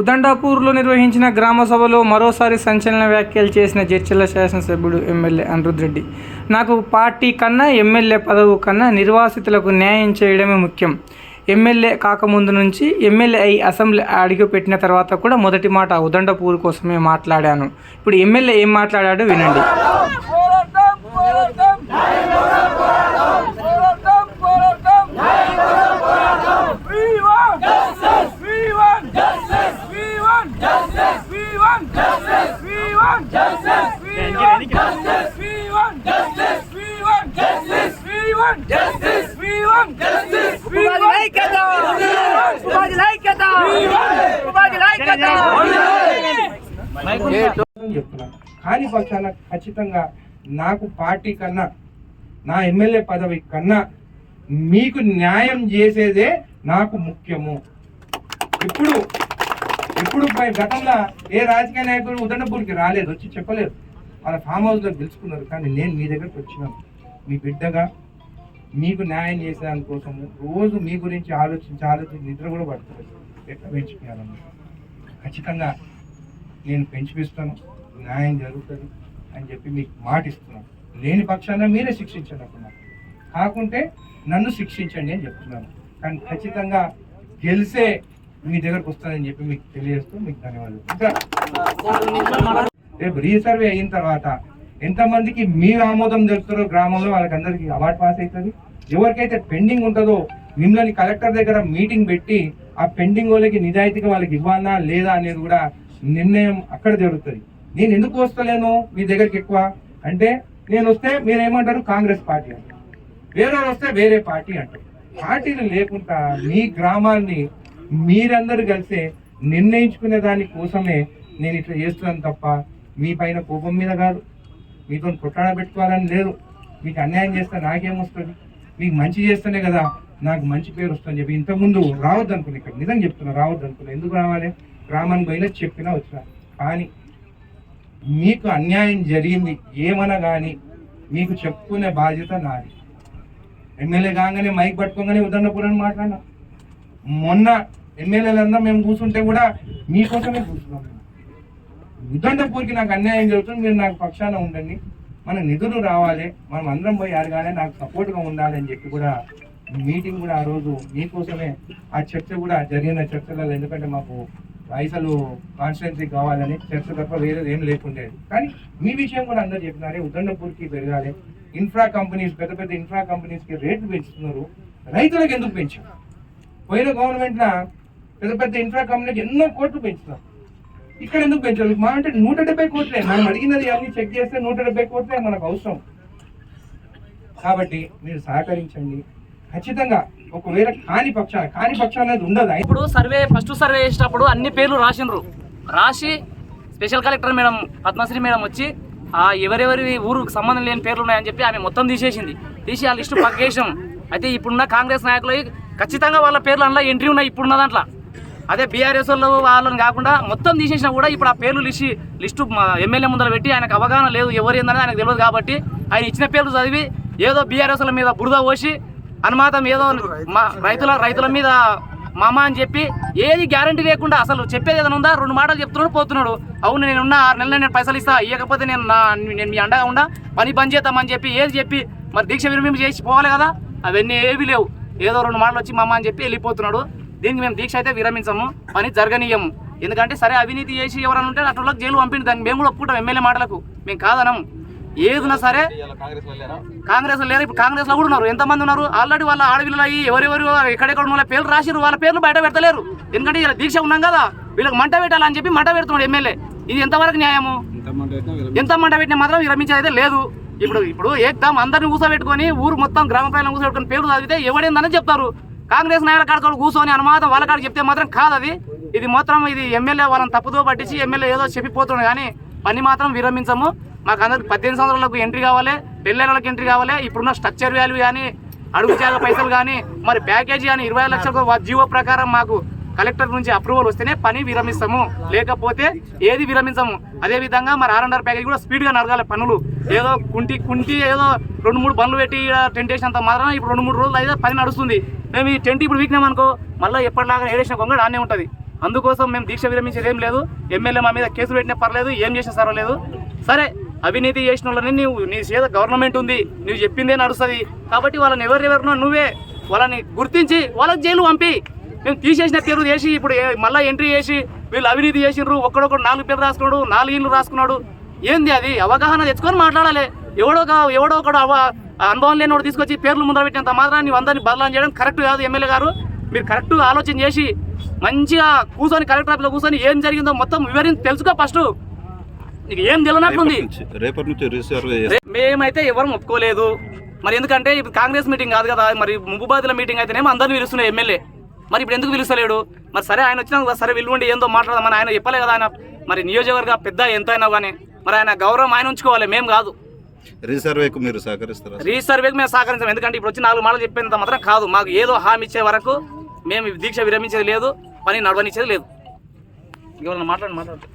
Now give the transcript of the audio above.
ఉదండాపూర్లో నిర్వహించిన గ్రామ సభలో మరోసారి సంచలన వ్యాఖ్యలు చేసిన జడ్చర్ల శాసనసభ్యుడు ఎమ్మెల్యే అనిరుద్రెడ్డి నాకు పార్టీ కన్నా ఎమ్మెల్యే పదవు కన్నా నిర్వాసితులకు న్యాయం చేయడమే ముఖ్యం. ఎమ్మెల్యే కాకముందు నుంచి ఎమ్మెల్యే అయి అసెంబ్లీ అడుగుపెట్టిన తర్వాత కూడా మొదటి మాట ఉదండపూర్ కోసమే మాట్లాడాను. ఇప్పుడు ఎమ్మెల్యే ఏం మాట్లాడాడో వినండి. ఐక్యత! ఉపాధి ఐక్యత! ఉపాధి ఐక్యత! చెప్తున్నాను కానీ పక్షాన ఖచ్చితంగా నాకు పార్టీ కన్నా నా ఎమ్మెల్యే పదవి కన్నా మీకు న్యాయం చేసేదే నాకు ముఖ్యము. ఇప్పుడు ఇప్పుడు పై- గతంలో ఏ రాజకీయ నాయకుడు ఉదండపూర్కి రాలేదు వచ్చి చెప్పలేదు. వాళ్ళ ఫామ్ హౌస్లో పిలుచుకున్నారు కానీ నేను మీ దగ్గరకు వచ్చినాను. మీ బిడ్డగా మీకు న్యాయం చేసేదాని కోసం రోజు మీ గురించి ఆలోచించి ఆలోచించి నిద్ర కూడా పడుతుంది. ఎట్లా పెంచుకోవాలన్నా ఖచ్చితంగా నేను పెంచిపిస్తాను న్యాయం జరుగుతుంది అని చెప్పి మీకు మాట ఇస్తున్నాను. లేని పక్షాన మీరే శిక్షించండి అప్పుడు కాకుంటే నన్ను శిక్షించండి అని చెప్తున్నాను. కానీ ఖచ్చితంగా గెలిసే మీ దగ్గరకు వస్తుందని చెప్పి మీకు తెలియజేస్తూ మీకు ధన్యవాదాలు. ఇంకా రేపు రీసర్వే అయిన తర్వాత ఎంతమందికి మీరు ఆమోదం తెలుపుతారో గ్రామంలో వాళ్ళకందరికీ అవార్డు పాస్ అవుతుంది. ఎవరికైతే పెండింగ్ ఉంటుందో మిమ్మల్ని కలెక్టర్ దగ్గర మీటింగ్ పెట్టి ఆ పెండింగ్ వాళ్ళకి నిజాయితీగా వాళ్ళకి ఇవ్వాలా లేదా అనేది కూడా నిర్ణయం అక్కడ జరుగుతుంది. నేను ఎందుకు వస్తలేను మీ దగ్గరికి ఎక్కువ? అంటే నేను వస్తే మీరు ఏమంటారు కాంగ్రెస్ పార్టీ అంటారు. వేరే వస్తే వేరే పార్టీ అంటారు. పార్టీలు లేకుండా మీ గ్రామాన్ని మీరందరూ కలిసి నిర్ణయించుకునే దాని కోసమే నేను ఇట్లా చేస్తున్నాను తప్ప మీ పైన కోపం మీద కాదు. మీతో కుట్రాడ పెట్టుకోవాలని లేదు. మీకు అన్యాయం చేస్తే నాకేమొస్తుంది మీకు మంచి చేస్తేనే కదా నాకు మంచి పేరు వస్తుందని చెప్పి ఇంతకుముందు రావద్దు అనుకున్నా ఇక్కడ నిజం చెప్తున్నా రావద్దు అనుకున్నా. ఎందుకు రావాలి? రామని పోయినా చెప్పినా వచ్చినా. కానీ మీకు అన్యాయం జరిగింది ఏమన్నా కానీ మీకు చెప్పుకునే బాధ్యత నాది. ఎమ్మెల్యే కాగానే మైక్ పట్టుకోగానే ఉదండపురం మాట్లాడినా. మొన్న ఎమ్మెల్యేలందరం మేము కూర్చుంటే కూడా మీకోసమే కూర్చున్నాం ఉదండపూర్కి నాకు అన్యాయం జరుగుతుంది మీరు నాకు పక్షాన ఉండండి. మన నిధులు రావాలి మనం అందరం పోయి అడగాలి నాకు సపోర్ట్గా ఉండాలి అని చెప్పి కూడా మీటింగ్ కూడా ఆ రోజు మీకోసమే ఆ చర్చ కూడా జరిగిన చర్చలలో ఎందుకంటే మాకు పైసలు కాన్స్టిట్యున్సీ కావాలని చర్చ తప్ప వేరేది ఏం లేకుండేది కానీ మీ విషయం కూడా అందరూ చెప్పినారే ఉదండపూర్కి పెరగాలి. ఇన్ఫ్రా కంపెనీస్ పెద్ద పెద్ద ఇన్ఫ్రా కంపెనీస్కి రేట్లు పెంచుతున్నారు. రైతులకు ఎందుకు పెంచారు? పోయిన గవర్నమెంట్లో పెద్ద పెద్ద ఇన్ఫ్రా కంపెనీకి ఎన్నో కోట్లు పెంచుతారు ఇక్కడ ఎందుకు పెంచాలి మా అంటే నూట డెబ్బై కోట్లే. మనం అడిగినది అన్ని చెక్ చేస్తే నూట డెబ్బై కోట్లే మనకు అవసరం. కాబట్టి మీరు సహకరించండి. ఖచ్చితంగా ఒకవేళ కాని పక్షాన కాని పక్షాన అనేది ఉండదు. ఇప్పుడు సర్వే ఫస్ట్ సర్వే చేసినప్పుడు అన్ని పేర్లు రాసిండ్రు. రాసి special collector madam Padmashri madam వచ్చి ఆ ఎవరెవరి ఊరుకు సంబంధం లేని పేర్లు ఉన్నాయని చెప్పి ఆమె మొత్తం తీసేసింది. తీసి ఆ లిస్టు పక్కేసాం అయితే ఇప్పుడున్న కాంగ్రెస్ నాయకులు ఖచ్చితంగా వాళ్ళ పేర్లు అందులో ఎంట్రీ ఉన్నాయి ఇప్పుడున్న దాంట్లో. అదే బీఆర్ఎస్ వాళ్ళు వాళ్ళని కాకుండా మొత్తం తీసేసినా కూడా ఇప్పుడు ఆ పేర్లు లిస్ట్ లిస్టు మా ఎమ్మెల్యే ముందర పెట్టి ఆయనకు అవగాహన లేదు ఎవరు ఏందని ఆయనకు తెలియదు కాబట్టి ఆయన ఇచ్చిన పేర్లు చదివి ఏదో బీఆర్ఎస్ మీద బురద పోసి అనుమాతం ఏదో మా రైతుల రైతుల మీద మామ అని చెప్పి ఏది గ్యారంటీ లేకుండా అసలు చెప్పేది ఏదైనా ఉందా? రెండు మాటలు చెప్తున్నాడు పోతున్నాడు. అవును నేను ఉన్న ఆరు నెలలు నేను పైసలు ఇస్తా ఇవ్వకపోతే నేను నా నేను మీ అండగా ఉండా పని బంద్ చేద్దామని చెప్పి ఏది చెప్పి మరి దీక్ష విరమింపు చేసి పోవాలి కదా? అవన్నీ ఏవి లేవు. ఏదో రెండు మాటలు వచ్చి మామ అని చెప్పి వెళ్ళిపోతున్నాడు. దీనికి మేము దీక్ష అయితే విరమించము పని జరగనీయము. ఎందుకంటే సరే అవినీతి చేసి ఎవరైనా ఉంటే అట్లా జైలు పంపిండి దాన్ని మేము కూడా ఒప్పుకుంటాం ఎమ్మెల్యే మాటలకు. మేము కాదనం. ఏదున్నా సరే కాంగ్రెస్ లేరు ఇప్పుడు కాంగ్రెస్లో కూడా ఉన్నారు. ఎంతమంది ఉన్నారు? ఆల్రెడీ వాళ్ళ ఆడపిల్లలు అయ్యి ఎవరెవరు ఎక్కడెక్కడ ఉన్న పేర్లు రాసిరు వాళ్ళ పేర్లు బయట పెడతలేరు. ఎందుకంటే ఇలా దీక్ష ఉన్నాం కదా వీళ్ళకి మంట పెట్టాలని చెప్పి మంట పెడుతున్నాడు ఎమ్మెల్యే. ఇది ఎంతవరకు న్యాయము? ఎంత మంట పెట్టినా మాత్రం విరమించేది లేదు. ఇప్పుడు ఇప్పుడు ఏకదం అందరిని కూర్చోబెట్టుకొని ఊరు మొత్తం గ్రామ ప్రజలను కూర్చోబెట్టుకొని పేర్లు చదివితే ఎవడేందని చెప్తారు. కాంగ్రెస్ నాయకుల కాడ కూర్చొని అనుమానం వాళ్ళ కాడ చెప్తే మాత్రం కాదు అది ఇది మాత్రం ఇది ఎమ్మెల్యే వాళ్ళని తప్పుదో పట్టించి ఎమ్మెల్యే ఏదో చెప్పిపోతున్నాడు కానీ పని మాత్రం విరమించము. మాకు అందరికి పద్దెనిమిది సంవత్సరాలకు ఎంట్రీ కావాలి పెళ్ళైనలకు ఎంట్రీ కావాలి ఇప్పుడున్న స్ట్రక్చర్ వాల్యూ కానీ అడుగు చేయాల పైసలు కానీ మరి ప్యాకేజీ కానీ ఇరవై ఐదు లక్షలకు జీవో ప్రకారం మాకు కలెక్టర్ నుంచి అప్రూవల్ వస్తేనే పని విరమిస్తాము. లేకపోతే ఏది విరమించము. అదే విధంగా మరి ఆర్ అండర్ ప్యాకేజ్ కూడా స్పీడ్గా నడగాలి పనులు. ఏదో కుంటి కుంటి ఏదో రెండు మూడు పనులు పెట్టి టెంటేషన్ అంత మాత్రం ఇప్పుడు రెండు మూడు రోజులు అయితే పని నడుస్తుంది. మేము ఈ టెంట్ ఇప్పుడు వీక్నాం అనుకో మళ్ళీ ఎప్పటిలాగా ఏడేసిన కొంగడు ఆనే ఉంటుంది. అందుకోసం మేము దీక్ష విరమించేది ఏం లేదు. ఎమ్మెల్యే మా మీద కేసులు పెట్టినా పర్లేదు ఏం చేసినా సర్వలేదు సరే అవినీతి చేసిన వాళ్ళని నువ్వు నీ చేత గవర్నమెంట్ ఉంది నువ్వు చెప్పిందే నడుస్తుంది. కాబట్టి వాళ్ళని ఎవరెవరినో నువ్వే వాళ్ళని గుర్తించి వాళ్ళకి జైలు పంపి. మేము తీసేసిన పేరు చేసి ఇప్పుడు మళ్ళీ ఎంట్రీ చేసి వీళ్ళు అవినీతి చేసిండ్రు ఒక్కడొక్కడు నాలుగు పేర్లు రాసుకున్నాడు నాలుగు ఇళ్ళు రాసుకున్నాడు. ఏంది అది? అవగాహన తెచ్చుకొని మాట్లాడాలి. ఎవడో ఎవడో ఒకడు అవ అనుభవం లేనివాడు తీసుకొచ్చి పేర్లు ముందర పెట్టినంత మాత్రం నువ్వు అందరినీ బదలాం చేయడం కరెక్ట్ కాదు ఎమ్మెల్యే గారు. మీరు కరెక్ట్గా ఆలోచన చేసి మంచిగా కూర్చొని కలెక్టర్ ఆఫీస్లో కూర్చొని ఏం జరిగిందో మొత్తం వివరించి తెలుసుకో ఫస్ట్. నీకు ఏం రేపటి నుంచి రే- మేమైతే ఎవరు ఒప్పుకోలేదు. మరి ఎందుకంటే ఇప్పుడు కాంగ్రెస్ మీటింగ్ కాదు కదా మరి ముబ్బుబాదుల మీటింగ్ అయితేనేమో అందరిని పిలుస్తున్నాయి ఎమ్మెల్యే. మరి ఇప్పుడు ఎందుకు పిలుస్తలేడు? మరి సరే ఆయన వచ్చినా సరే విలువండి ఏందో మాట్లాడదామని ఆయన చెప్పలే కదా ఆయన. మరి నియోజకవర్గ పెద్ద ఎంత అయినా కానీ మరి ఆయన గౌరవం ఆయన ఉంచుకోవాలి మేము కాదు. రీసర్వేకు మీరు సహకరిస్తారా? రీసర్వేకు మేము సహకరించాం. ఎందుకంటే ఇప్పుడు వచ్చి నాలుగు మాటలు చెప్పేంత మాత్రం కాదు. మాకు ఏదో హామీ ఇచ్చే వరకు మేము దీక్ష విరమించేది లేదు పని నడవనిచ్చేది లేదు. ఎవరన్నా మాట్లాడి మాట్లాడు